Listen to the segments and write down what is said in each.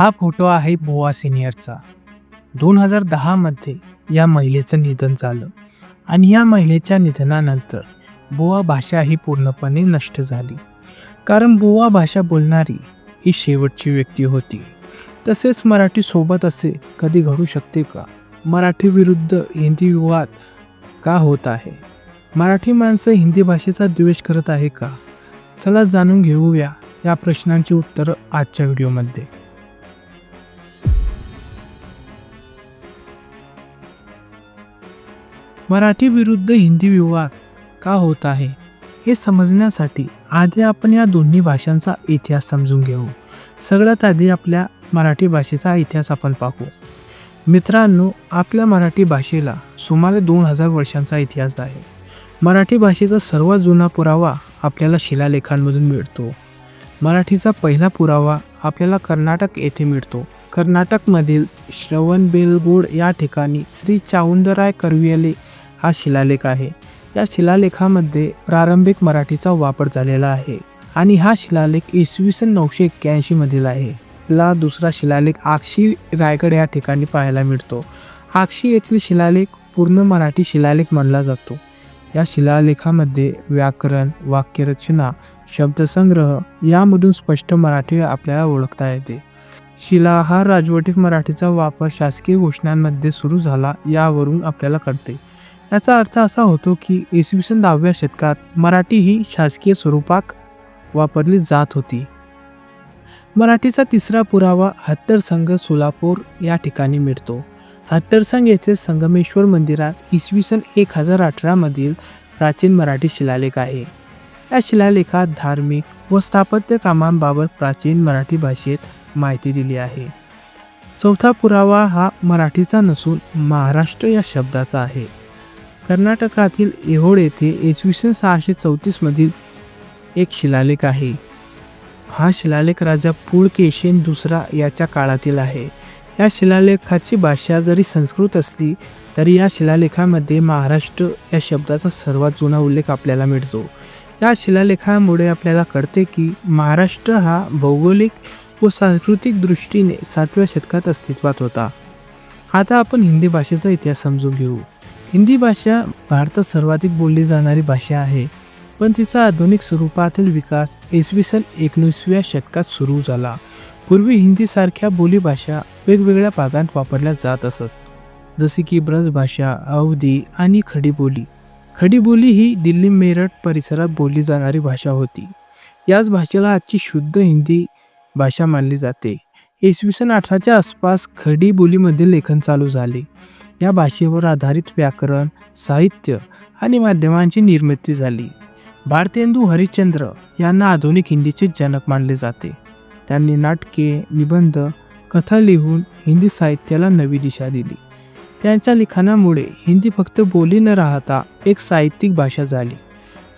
हा फोटो आहे बोआ सिनियरचा. दोन हजार दहामध्ये या महिलेचं निधन झालं आणि या महिलेच्या निधनानंतर बोआ भाषा ही पूर्णपणे नष्ट झाली. कारण बोआ भाषा बोलणारी ही शेवटची व्यक्ती होती. तसेच मराठी सोबत असे कधी घडू शकते का? मराठी विरुद्ध हिंदी विवाद का होत आहे? मराठी माणसं हिंदी भाषेचा द्वेष करत आहे का? चला जाणून घेऊया या प्रश्नांची उत्तरं आजच्या व्हिडिओमध्ये. मराठी विरुद्ध हिंदी विवाद का होत आहे हे समजण्यासाठी आधी आपण या दोन्ही भाषांचा इतिहास समजून घेऊ. सगळ्यात आधी आपल्या मराठी भाषेचा इतिहास आपण पाहू. मित्रांनो आपल्या मराठी भाषेला सुमारे दोन हजार वर्षांचा इतिहास आहे. मराठी भाषेचा सर्वात जुना पुरावा आपल्याला शिलालेखांमधून मिळतो. मराठीचा पहिला पुरावा आपल्याला कर्नाटक येथे मिळतो. कर्नाटकमधील श्रवणबेलगोड या ठिकाणी श्री चावुंडराय करवियले हा शिलालेख आहे. या शिलालेखामध्ये प्रारंभिक मराठीचा वापर झालेला आहे आणि हा शिलालेख इसवी सन नऊशे एक्क्याऐंशीमधील आहे. ला दुसरा शिलालेख आक्षी रायगड या ठिकाणी पाहायला मिळतो. आक्षी येथील शिलालेख पूर्ण मराठी शिलालेख मानला जातो. या शिलालेखामध्ये व्याकरण वाक्यरचना शब्दसंग्रह यामधून स्पष्ट मराठी आपल्याला ओळखता येते. शिला हा राजवटीत मराठीचा वापर शासकीय घोषणांमध्ये सुरू झाला यावरून आपल्याला कळते. याचा अर्थ असा होतो की इसवी सन दहाव्या शतकात मराठी ही शासकीय स्वरूपात वापरली जात होती. मराठीचा तिसरा पुरावा हत्तर संघ सोलापूर या ठिकाणी मिळतो. हत्तरसंग येथे संगमेश्वर मंदिरात इसवी सन एक हजार अठरामधील प्राचीन मराठी शिलालेख आहे. या शिलालेखात धार्मिक व स्थापत्य कामांबाबत प्राचीन मराठी भाषेत माहिती दिली आहे. चौथा पुरावा हा मराठीचा नसून महाराष्ट्र या शब्दाचा आहे. कर्नाटकातील एहोळ येथे इसवी सन सहाशे चौतीसमधील एक शिलालेख आहे. हा शिलालेख राजा पुळकेशेन दुसरा याच्या काळातील आहे. या शिलालेखाची भाषा जरी संस्कृत असली तरी या शिलालेखामध्ये महाराष्ट्र या शब्दाचा सर्वात जुना उल्लेख आपल्याला मिळतो. या शिलालेखामुळे आपल्याला कळते की महाराष्ट्र हा भौगोलिक व सांस्कृतिक दृष्टीने सातव्या शतकात अस्तित्वात होता. आता आपण हिंदी भाषेचा इतिहास समजून घेऊ. हिंदी भाषा भारतात सर्वाधिक बोलली जाणारी भाषा आहे पण तिचा आधुनिक स्वरूपातील विकास इसवी सन एकोणीसव्या शतकात सुरू झाला. पूर्वी हिंदीसारख्या बोलीभाषा वेगवेगळ्या भागात वापरल्या जात असत जसे की ब्रज भाषा अवधी आणि खडी बोली. खडी बोली ही दिल्ली मेरठ परिसरात बोलली जाणारी भाषा होती. याच भाषेला आजची शुद्ध हिंदी भाषा मानली जाते. इसवी सन अठराच्या आसपास खडी बोलीमध्ये लेखन चालू झाले. या भाषेवर आधारित व्याकरण साहित्य आणि माध्यमांची निर्मिती झाली. भारतेंदू हरिश्चंद्र यांना आधुनिक हिंदीचे जनक मानले जाते. त्यांनी नाटके निबंध कथा लिहून हिंदी साहित्याला नवी दिशा दिली. त्यांच्या लिखाणामुळे हिंदी फक्त बोली न राहता एक साहित्यिक भाषा झाली.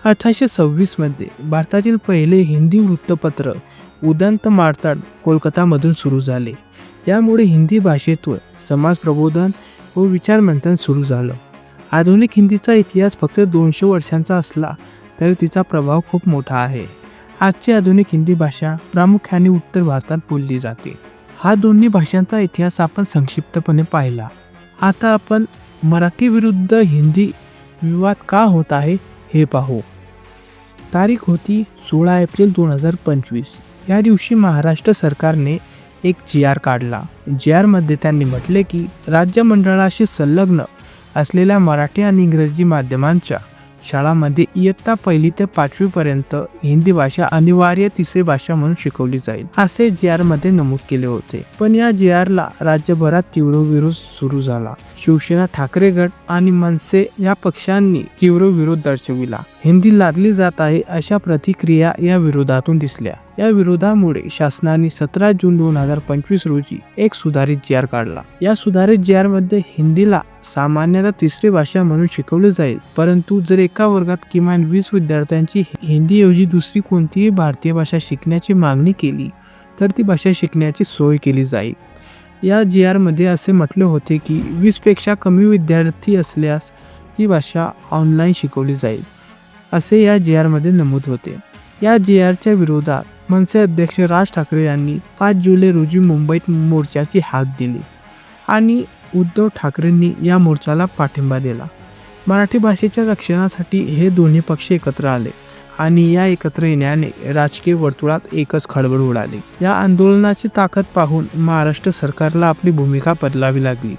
अठराशे सव्वीसमध्ये भारतातील पहिले हिंदी वृत्तपत्र उदंत मारताड कोलकातामधून सुरू झाले. यामुळे हिंदी भाषेतून समाज प्रबोधन व विचारमंथन सुरू झालं. आधुनिक हिंदीचा इतिहास फक्त दोनशे वर्षांचा असला तरी तिचा प्रभाव खूप मोठा आहे. आजची आधुनिक हिंदी भाषा प्रामुख्याने उत्तर भारतात बोलली जाते. हा दोन्ही भाषांचा इतिहास आपण संक्षिप्तपणे पाहिला. आता आपण मराठी विरुद्ध हिंदी विवाद का होत आहे हे पाहू. तारीख होती सोळा एप्रिल दोन हजार पंचवीस. या दिवशी महाराष्ट्र सरकारने एक जी आर काढला. जी आरमध्ये त्यांनी म्हटले की राज्य मंडळाशी संलग्न असलेल्या मराठी आणि इंग्रजी माध्यमांच्या शाळांमध्ये इयत्ता पहिली ते पाचवीपर्यंत हिंदी भाषा अनिवार्य तिसरी भाषा म्हणून शिकवली जाईल असे जी आरमध्ये नमूद केले होते. पण या जी आरला राज्यभरात तीव्र विरोध सुरू झाला. शिवसेना ठाकरे गट आणि मनसे या पक्षांनी तीव्र विरोध दर्शविला. हिंदी लादली जात आहे अशा प्रतिक्रिया या विरोधातून दिसल्या. या विरोधामुळे शासनाने सतरा जून दोन हजार पंचवीस रोजी एक सुधारित जी आर काढला. या सुधारित जी आरमध्ये हिंदीला सामान्यतः तिसरी भाषा म्हणून शिकवली जाईल परंतु जर एका वर्गात किमान वीस विद्यार्थ्यांची हिंदीऐवजी दुसरी कोणतीही भारतीय भाषा शिकण्याची मागणी केली तर ती भाषा शिकण्याची सोय केली जाईल. या जी आरमध्ये असे म्हटले होते की वीसपेक्षा कमी विद्यार्थी असल्यास ती भाषा ऑनलाईन शिकवली जाईल असे या जी आरमध्ये नमूद होते. या जी आरच्या विरोधात मनसे अध्यक्ष राज ठाकरे यांनी पाच जुलै रोजी मुंबईत मोर्चाची हाक दिली आणि उद्धव ठाकरेंनी या मोर्चाला पाठिंबा दिला. मराठी भाषेच्या रक्षणासाठी हे दोन्ही पक्ष एकत्र आले आणि या एकत्र येण्याने राजकीय वर्तुळात एकच खळबळ उडाली. या आंदोलनाची ताकद पाहून महाराष्ट्र सरकारला आपली भूमिका बदलावी लागली.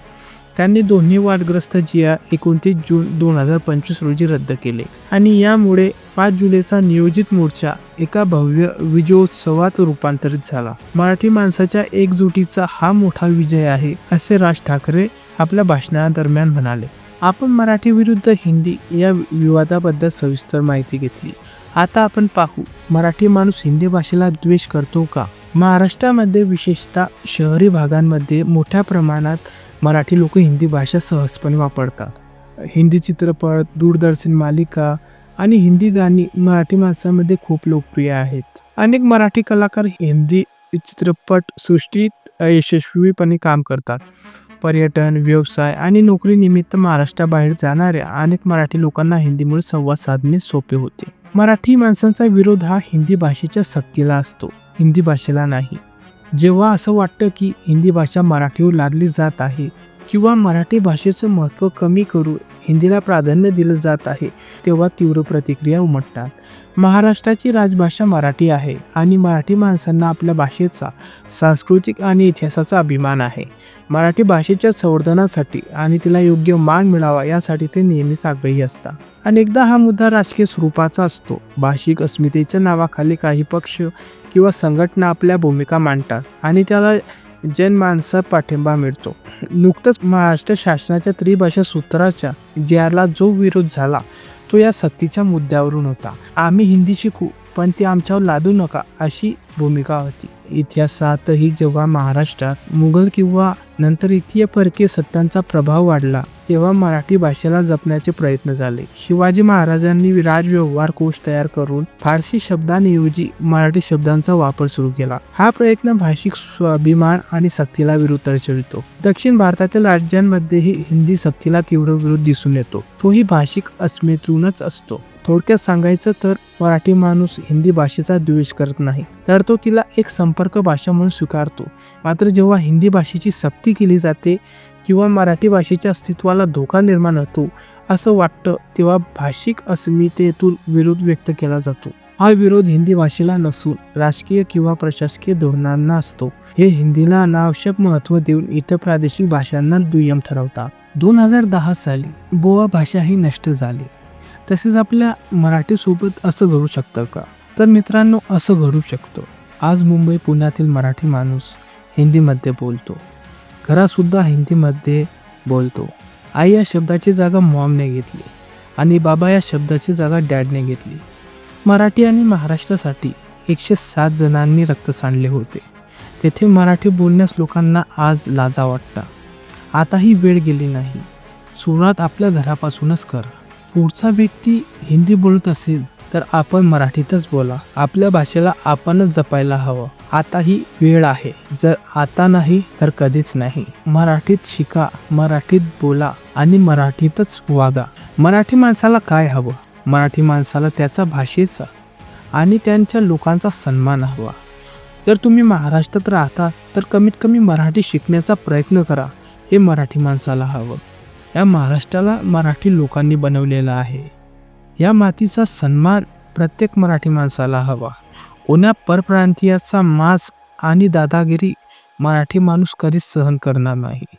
त्यांनी दोन्ही वादग्रस्त जिया एकोणतीस जून दोन हजार पंचवीस रोजी रद्द केले. आणि यामुळे पाच जुलैचा नियोजित मोर्चा एका भव्य विजयोत्सवात रूपांतरित झाला. मराठी माणसाच्या एकजुटीचा हा मोठा विजय आहे असे राज ठाकरे आपल्या भाषणादरम्यान म्हणाले. आपण मराठी विरुद्ध हिंदी या विवादाबद्दल सविस्तर माहिती घेतली. आता आपण पाहू मराठी माणूस हिंदी भाषेला द्वेष करतो का? महाराष्ट्रामध्ये विशेषतः शहरी भागांमध्ये मोठ्या प्रमाणात मराठी लोक हिंदी भाषा सहजपणे वापरतात. हिंदी चित्रपट दूरदर्शन मालिका आणि हिंदी गाणी मराठी माणसामध्ये खूप लोकप्रिय आहेत. अनेक मराठी कलाकार हिंदी चित्रपट सृष्टीत यशस्वीपणे काम करतात. पर्यटन व्यवसाय आणि नोकरीनिमित्त महाराष्ट्राबाहेर जाणाऱ्या अनेक मराठी लोकांना हिंदीमुळे संवाद साधणे सोपे होते. मराठी माणसांचा विरोध हा हिंदी भाषेच्या सक्तीला असतो. हिंदी भाषेला नाही. जेव्हा असं वाटतं की हिंदी भाषा मराठीवर लादली जात आहे किंवा मराठी भाषेचं महत्त्व कमी करून हिंदीला प्राधान्य दिलं जात आहे तेव्हा तीव्र प्रतिक्रिया उमटतात. महाराष्ट्राची राजभाषा मराठी आहे आणि मराठी माणसांना आपल्या भाषेचा सांस्कृतिक आणि इतिहासाचा अभिमान आहे. मराठी भाषेच्या संवर्धनासाठी आणि तिला योग्य मान मिळावा यासाठी ते नेहमीच आग्रही असतात. अनेकदा हा मुद्दा राजकीय स्वरूपाचा असतो. भाषिक अस्मितेच्या नावाखाली काही पक्ष किंवा संघटना आपल्या भूमिका मांडतात आणि त्याला जनमानसात पाठिंबा मिळतो. नुकतंच महाराष्ट्र शासनाच्या त्रिभाषा सूत्राच्या ज्याला जो विरोध झाला तो या सत्तीच्या मुद्द्यावरून होता. आम्ही हिंदी शिकू पण ती आमच्यावर लादू नका अशी भूमिका होती. इतिहासातही जेव्हा महाराष्ट्रात मुघल किंवा नंतर इतिहास परकीय सत्तांचा प्रभाव वाढला तेव्हा मराठी भाषेला जपण्याचे प्रयत्न झाले. शिवाजी महाराजांनी राजव्यवहार कोश तयार करून फारसी शब्दांऐवजी मराठी शब्दांचा वापर सुरू केला. हा प्रयत्न भाषिक स्वाभिमान आणि सक्तीला विरुद्ध दर्शवितो. दक्षिण भारतातील राज्यांमध्येही हिंदी सक्तीला तीव्र विरोध दिसून येतो. तोही भाषिक अस्मितेतूनच असतो. थोडक्यात सांगायचं तर मराठी माणूस हिंदी भाषेचा द्वेष करत नाही. तर तो तिला एक संपर्क भाषा म्हणून स्वीकारतो. मात्र जेव्हा हिंदी भाषेची सक्ती केली जाते किंवा मराठी भाषेच्या अस्तित्वाला धोका निर्माण होतो असं वाटतं तेव्हा भाषिक अस्मितेतून विरोध व्यक्त केला जातो. हा विरोध हिंदी भाषेला नसून राजकीय किंवा प्रशासकीय धोरणांना असतो. हे हिंदीला अनावश्यक महत्त्व देऊन इतर प्रादेशिक भाषांना दुय्यम ठरवतात. दोन हजार दहा साली बोवा भाषा ही नष्ट झाली. तसेच आपल्या मराठीसोबत असं घडू शकतं का? तर मित्रांनो असं घडू शकतं. आज मुंबई पुण्यातील मराठी माणूस हिंदीमध्ये बोलतो. घरासुद्धा हिंदीमध्ये बोलतो. आई या शब्दाची जागा मॉमने घेतली आणि बाबा या शब्दाची जागा डॅडने घेतली. मराठी आणि महाराष्ट्रासाठी एकशे सात जणांनी रक्त सांडले होते. तेथे मराठी बोलण्यास लोकांना आज लाजा वाटता. आता ही वेळ गेली नाही. सुरुवात आपल्या घरापासूनच करा. पुढचा व्यक्ती हिंदी बोलत असेल तर आपण मराठीतच बोला. आपल्या भाषेला आपणच जपायला हवं. आता ही वेळ आहे. जर आता नाही तर कधीच नाही. मराठीत शिका मराठीत बोला आणि मराठीतच वागा. मराठी माणसाला काय हवं? मराठी माणसाला त्याचा भाषेचा आणि त्यांच्या लोकांचा सन्मान हवा. जर तुम्ही महाराष्ट्रात राहता तर कमीत कमी मराठी शिकण्याचा प्रयत्न करा. हे मराठी माणसाला हवं. या महाराष्ट्राला मराठी लोकांनी बनवलेला आहे. या मातीचा सन्मान प्रत्येक मराठी माणसाला हवा. कोण्या परप्रांतीयाचा मास आणि दादागिरी मराठी माणूस कधीच सहन करणार नाही.